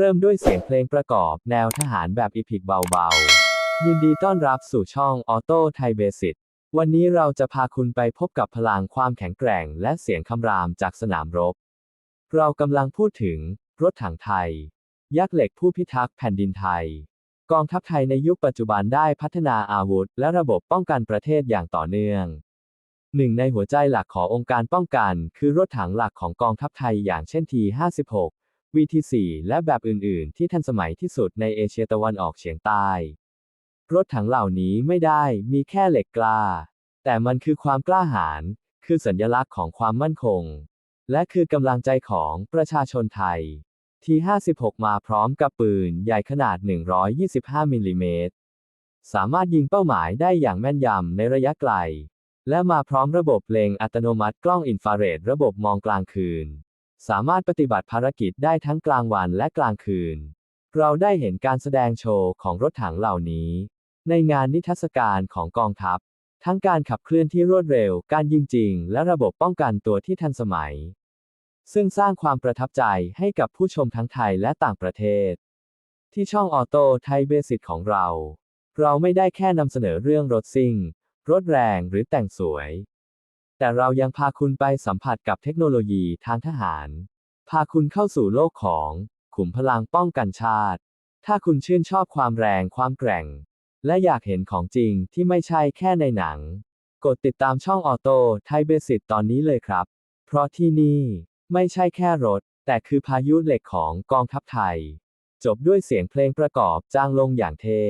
เริ่มด้วยเสียงเพลงประกอบ แนวทหารแบบอีพิกเบาๆ ยินดีต้อนรับสู่ช่องออโต้ไทยเบสิ c วันนี้เราจะพาคุณไปพบกับพลังความแข็งแกร่ง และเสียงคำรามจากสนามรบ เรากำลังพูดถึง รถถังไทย ยักษ์เหล็กผู้พิทักษ์แผ่นดินไทย กองทัพไทยในยุคปัจจุบันได้พัฒนาอาวุธ และระบบป้องกันประเทศอย่างต่อเนื่องหนึ่งในหัวใจหลักขององค์การป้องกัน คือรถถังหลักของกองทัพไทยอย่างเช่น T56 VT4 และแบบอื่นๆ ที่ทันสมัยที่สุดในเอเชียตะวันออกเฉียงใต้ รถถังเหล่านี้ไม่ได้มีแค่เหล็กกล้า แต่มันคือความกล้าหาญ คือสัญลักษณ์ของความมั่นคง และคือกำลังใจของประชาชนไทย T56 มาพร้อมกับปืนใหญ่ขนาด 125 มิลลิเมตร สามารถยิงเป้าหมายได้อย่างแม่นยำในระยะไกล และมาพร้อมระบบเล็งอัตโนมัติกล้องอินฟราเรดระบบมองกลางคืน สามารถปฏิบัติภารกิจได้ทั้งกลางวันและกลางคืน เราได้เห็นการแสดงโชว์ของรถถังเหล่านี้ ในงานนิทรรศการของกองทัพ ทั้งการขับเคลื่อนที่รวดเร็ว การยิงจริง และระบบป้องกันตัวที่ทันสมัย ซึ่งสร้างความประทับใจให้กับผู้ชมทั้งไทยและต่างประเทศ ที่ช่องออโต้ไทยเบสิกของเรา เราไม่ได้แค่นำเสนอเรื่องรถซิ่ง รถแรงหรือแต่งสวย แต่เรายังพาคุณไปสัมผัสกับเทคโนโลยีทางทหาร พาคุณเข้าสู่โลกของขุมพลังป้องกันชาติ ถ้าคุณชื่นชอบความแรงความแกร่ง และอยากเห็นของจริงที่ไม่ใช่แค่ในหนัง กดติดตามช่องออโต้ไทยเบสิกตอนนี้เลยครับ เพราะที่นี่ไม่ใช่แค่รถ แต่คือพายุเหล็กของกองทัพไทย จบด้วยเสียงเพลงประกอบจ้างลงอย่างเท่